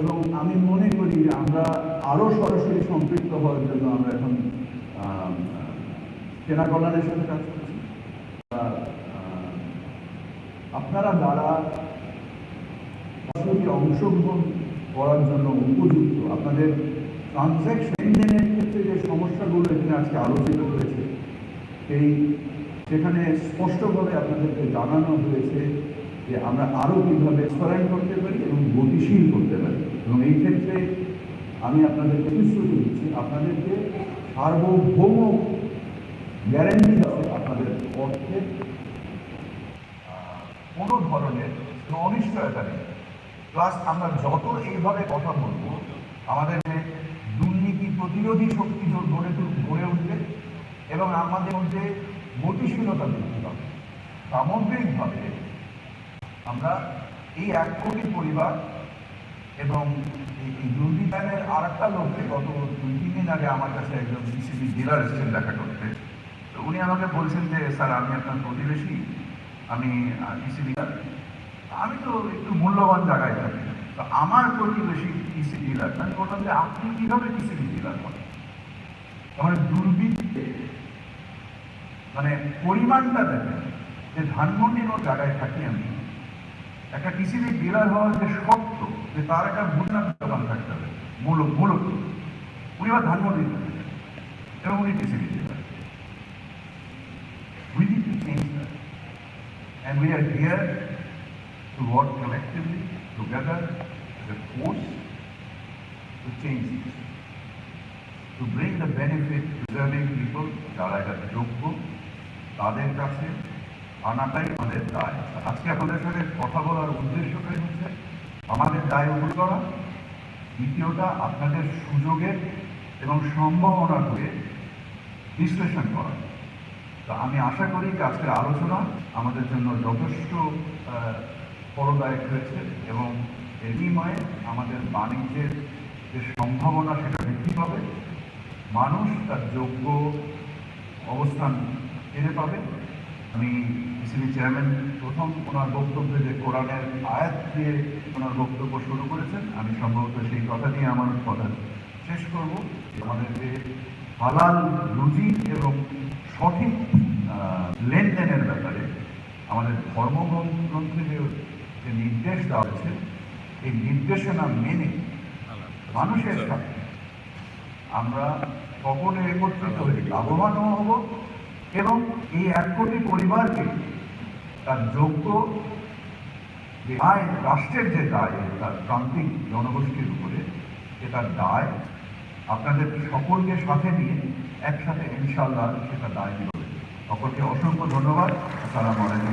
এবং আমি মনে করি যে আমরা আরও সরাসরি সম্পৃক্ত হওয়ার জন্য আমরা এখন সেনা কল্যাণের সাথে কাজ করছি। আপনারা যারা সরাসরি অংশগ্রহণ করার জন্য উপযুক্ত, আপনাদের ট্রানজ্যাকশন ক্ষেত্রে যে সমস্যাগুলো এখানে আজকে আলোচিত হয়েছে সেই সেখানে স্পষ্টভাবে আপনাদেরকে জানানো হয়েছে যে আমরা আরও কীভাবে সরাইন করতে পারি এবং গতিশীল করতে পারি এবং এই ক্ষেত্রে আমি আপনাদেরকে প্রতিশ্রুতি দিচ্ছি। আপনাদেরকে সার্বভৌম গ্যারেন্টি দেওয়া আপনাদের অর্থে। কোনো ধরনের অনিশ্চয়তা নেই। প্লাস আমরা যত এইভাবে কথা বলব, আমাদের দুর্নীতি প্রতিরোধী শক্তি গড়ে গড়ে উঠবে এবং আমাদের মধ্যে গতিশীলতা বৃদ্ধি পাবে। সামগ্রিকভাবে আমরা এই এক কোটি পরিবার এবং এই দুর্নীতিদানের আর একটা লোককে গত দুই, তিন দিন আগে আমার কাছে একজন বিসিবি ডিলার এসেছেন দেখা করতে। তো উনি আমাকে বলছেন যে, স্যার, আমি আপনার প্রতিবেশী, আমি ইসিবি আমি তো একটু মূল্যবান জায়গায় থাকি। তো আমার প্রতিবেশী কৃষি ডিলার আমি বললাম যে, আপনি কীভাবে কৃষি ডিলার করেন মানে দুর্বৃত্তে মানে পরিমাণটা দেখেন, যে ধানমন্ডির জায়গায় থাকি আমি, একটা কৃষিবি ডিলার হওয়ার যে শর্ত যে তার একটা মুদ্রার দোকান থাকতে হবে মূলত মূলত উনি আবার ধানমন্ডির থাকেন এবং উনি কৃষিবি dealer We need to change that. And we are here to work collectively, together, as a force, to change this. To bring the benefit deserving people, যারা এটা যোগ্য, তাদের কাছে আনাটাই আমাদের দায় আজকে আপনাদের সাথে কথা বলার উদ্দেশ্যটাই হচ্ছে আমাদের দায় উপর করা। দ্বিতীয়টা, আপনাদের সুযোগের এবং সম্ভাবনার হয়ে বিশ্লেষণ করা। তো আমি আশা করি আজকের আলোচনা আমাদের জন্য যথেষ্ট ফলদায়ক হয়েছে এবং এর বিনিময়ে আমাদের বাণিজ্যের যে সম্ভাবনা সেটা বৃদ্ধি পাবে। মানুষ তার যোগ্য অবস্থান ফিরে পাবে। আমি ইসিবি চেয়ারম্যান, প্রথম ওনার বক্তব্যে যে কোরআনের আয়াত দিয়ে ওনার বক্তব্য শুরু করেছেন, আমি সম্ভবত সেই কথা নিয়ে আমার কথা শেষ করব। আমাদের যে হালাল রুজি এবং সঠিক লেনদেনের ব্যাপারে আমাদের ধর্মগ্রন্থে যে যে নির্দেশ দেওয়া হয়েছে, এই নির্দেশনা মেনে মানুষের সাথে আমরা সকলে একত্রিত হয়ে লাভবানও হব এবং এই এক কোটি পরিবারকে তার যোগ্য যে আয় রাষ্ট্রের যে দায়, তার প্রান্তিক জনগোষ্ঠীর উপরে সেটার দায়, আপনাদের সকলকে সাথে নিয়ে একসাথে ইনশাল্লাহ সেটা দায় সকলকে অসংখ্য ধন্যবাদ। আসসালামু আলাইকুম